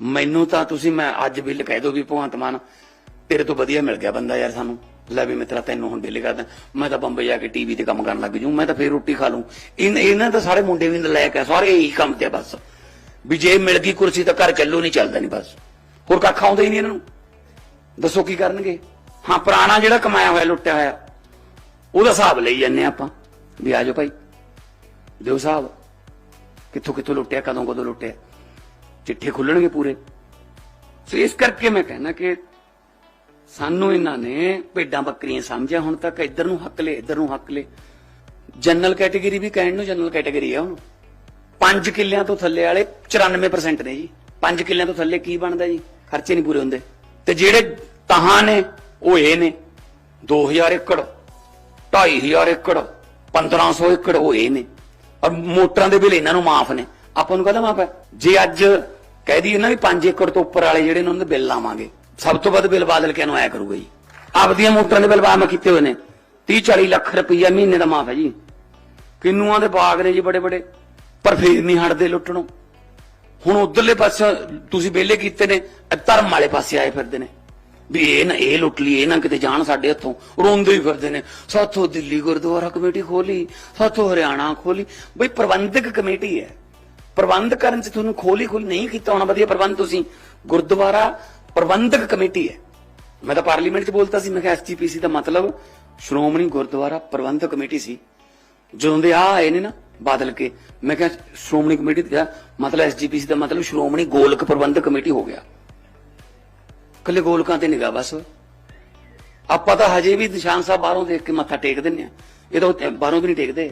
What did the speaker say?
ਮੈਨੂੰ ਤਾਂ ਤੁਸੀਂ ਮੈਂ ਅੱਜ ਬਿੱਲ ਕਹਿ ਦੋ ਵੀ ਭਗਵੰਤ ਮਾਨ, ਤੇਰੇ ਤੋਂ ਵਧੀਆ ਮਿਲ ਗਿਆ ਬੰਦਾ ਯਾਰ ਸਾਨੂੰ। ਲੈ ਵੀ ਮਿੱਤਰਾ ਤੈਨੂੰ ਹੁਣ ਬਿੱਲ ਕਰਦਾ ਮੈਂ ਤਾਂ ਬੰਬਈ ਜਾ ਕੇ ਟੀਵੀ ਤੇ ਕੰਮ ਕਰਨ ਲੱਗ ਜੂ। ਮੈਂ ਤਾਂ ਫੇਰ ਰੋਟੀ ਖਾ ਲੂੰ। ਇਹਨਾਂ ਤਾਂ ਸਾਰੇ ਮੁੰਡੇ ਵੀ ਨਲਾਇਕ ਆ, ਸਾਰੇ ਇਹੀ ਕੰਮ ਤੇ ਬਸ। ਵੀ ਜੇ ਮਿਲ ਗਈ ਕੁਰਸੀ ਤਾਂ ਘਰ ਚੱਲੂ, ਨਹੀਂ ਚੱਲਦਾ ਨਹੀਂ ਬਸ। ਹੋਰ ਕੱਖ ਆਉਂਦਾ ਹੀ ਨਹੀਂ ਇਹਨਾਂ ਨੂੰ। ਦੱਸੋ ਕੀ ਕਰਨਗੇ? ਹਾਂ, ਪੁਰਾਣਾ ਜਿਹੜਾ ਕਮਾਇਆ ਹੋਇਆ, ਲੁੱਟਿਆ ਹੋਇਆ, ਉਹਦਾ ਹਿਸਾਬ ਲਈ ਜੰਨੇ ਆਪਾਂ। ਵੀ ਆਜੋ ਭਾਈ। ਦਿਓ ਹਿਸਾਬ। ਕਿੱਥੋਂ ਕਿੱਥੋਂ ਲੁੱਟਿਆ ਕਦੋਂ ਕਦੋਂ ਲੁੱਟਿਆ। ਚਿੱਠੇ ਖੁੱਲਣਗੇ ਪੂਰੇ। ਸੋ ਇਸ ਕਰਕੇ ਮੈਂ ਕਹਿਣਾ ਕਿ ਸਾਨੂੰ ਇਹਨਾਂ ਨੇ ਭੇਡਾਂ ਬੱਕਰੀਆਂ ਸਮਝਿਆ, ਹੁਣ ਤੱਕ ਇੱਧਰ ਨੂੰ ਹੱਕ ਲੈ ਇੱਧਰ ਨੂੰ ਹੱਕ ਲੈ ਜਨਰਲ ਕੈਟਾਗਰੀ ਵੀ ਕਹਿਣ ਨੂੰ ਜਨਰਲ ਕੈਟਾਗਰੀ ਆ ਹੁਣ। 5 ਕਿੱਲਿਆਂ ਤੋਂ ਥੱਲੇ ਵਾਲੇ 94% ਨੇ ਜੀ। 5 ਕਿੱਲਿਆਂ ਤੋਂ ਥੱਲੇ ਕੀ ਬਣਦਾ ਜੀ? ਖਰਚੇ ਨਹੀਂ ਪੂਰੇ ਹੁੰਦੇ। ਤੇ ਜਿਹੜੇ ਤਹਾਂ ਨੇ, ਉਹ ਇਹ ਨੇ। 2000 ਏਕੜ 2500 ਏਕੜ 1500 ਏਕੜ ਉਹ ਇਹ ਨੇ। ਔਰ ਮੋਟਰਾਂ ਦੇ ਬਿੱਲ ਇਹਨਾਂ ਨੂੰ ਮਾਫ ਨੇ। ਆਪਾਂ ਨੂੰ ਕਹਦਾ ਮਾਫ ਹੈ? ਜੇ ਅੱਜ ਕਹਿ ਦਈਏ ਨਾ ਵੀ 5 ਏਕੜ ਤੋਂ ਉੱਪਰ ਵਾਲੇ ਜਿਹੜੇ ਨੇ ਉਹਨਾਂ ਦੇ ਬਿੱਲ ਲਾਵਾਂਗੇ। ਸਭ ਤੋਂ ਵੱਧ ਬਿੱਲ ਬਾਦਲ ਕਿਹਨੂੰ ਆਇਆ ਕਰੂਗਾ ਜੀ? ਆਪਦੀਆਂ ਮੋਟਰਾਂ ਦੇ ਬਿੱਲ ਮਾਫ ਕੀਤੇ ਹੋਏ ਨੇ। 30 40 ਲੱਖ ਰੁਪਈਆ ਮਹੀਨੇ ਦਾ ਮਾਫ ਹੈ ਜੀ। ਕਿੰਨੂਆਂ ਦੇ ਬਾਗ ਨੇ ਜੀ ਬੜੇ ਬੜੇ। ਪਰ ਫੇਰ ਨਹੀਂ ਹਟਦੇ ਲੁੱਟਣੋਂ। ਹੁਣ ਉਧਰਲੇ ਪਾਸੇ ਤੁਸੀਂ ਵਿਹਲੇ ਕੀਤੇ ਨੇ ਧਰਮ ਵਾਲੇ ਪਾਸੇ ਆਏ ਫਿਰਦੇ ਨੇ। ਵੀ ਇਹ ਨਾ, ਇਹ ਲੁੱਟ ਲਈ, ਇਹ ਨਾ ਕਿਤੇ ਜਾਣ ਸਾਡੇ ਹੱਥੋਂ। ਰੋਂਦੇ ਹੀ ਫਿਰਦੇ ਨੇ, ਸਾਥੋਂ ਦਿੱਲੀ ਗੁਰਦੁਆਰਾ ਕਮੇਟੀ ਖੋਲੀ ਸਾਥੋਂ ਹਰਿਆਣਾ ਖੋਲੀ ਬਈ ਪ੍ਰਬੰਧਕ ਕਮੇਟੀ ਹੈ। ਪ੍ਰਬੰਧ ਕਰਨ ਚ ਤੁਹਾਨੂੰ ਖੋਲੀ ਖੋਲੀ ਨਹੀਂ ਕੀਤਾ ਹੋਣਾ, ਵਧੀਆ ਪ੍ਰਬੰਧ ਤੁਸੀਂ। ਗੁਰਦੁਆਰਾ ਪ੍ਰਬੰਧਕ ਕਮੇਟੀ ਹੈ। ਮੈਂ ਤਾਂ ਪਾਰਲੀਮੈਂਟ 'ਚ ਬੋਲਤਾ ਸੀ, ਮੈਂ ਕਿਹਾ ਐਸਜੀਪੀਸੀ ਦਾ ਮਤਲਬ, ਸ਼੍ਰੋਮਣੀ ਗੁਰਦੁਆਰਾ ਪ੍ਰਬੰਧਕ ਕਮੇਟੀ ਸੀ। ਜਦੋਂ ਦੇ ਆ ਆਏ ਨੇ ਨਾ, ਬਾਦਲ ਕੇ, ਮੈਂ ਕਿਹਾ ਸ਼੍ਰੋਮਣੀ ਕਮੇਟੀ ਦਾ ਮਤਲਬ ਐਸਜੀਪੀਸੀ ਦਾ ਮਤਲਬ, ਸ਼੍ਰੋਮਣੀ ਗੋਲਕ ਪ੍ਰਬੰਧਕ ਕਮੇਟੀ ਹੋ ਗਿਆ। ਕੱਲੇ ਗੋਲਕਾਂ ਤੇ ਨਿਗਾਹ ਬਸ। ਆਪਾਂ ਤਾਂ ਹਜੇ ਵੀ ਨਿਸ਼ਾਨ ਸਾਹਿਬ ਬਾਹਰੋਂ ਦੇਖ ਕੇ ਮੱਥਾ ਟੇਕ ਦਿੰਨੇ ਆ ਇਹ ਤਾਂ ਉੱਥੇ ਬਾਹਰੋਂ ਵੀ ਨਹੀਂ ਟੇਕਦੇ।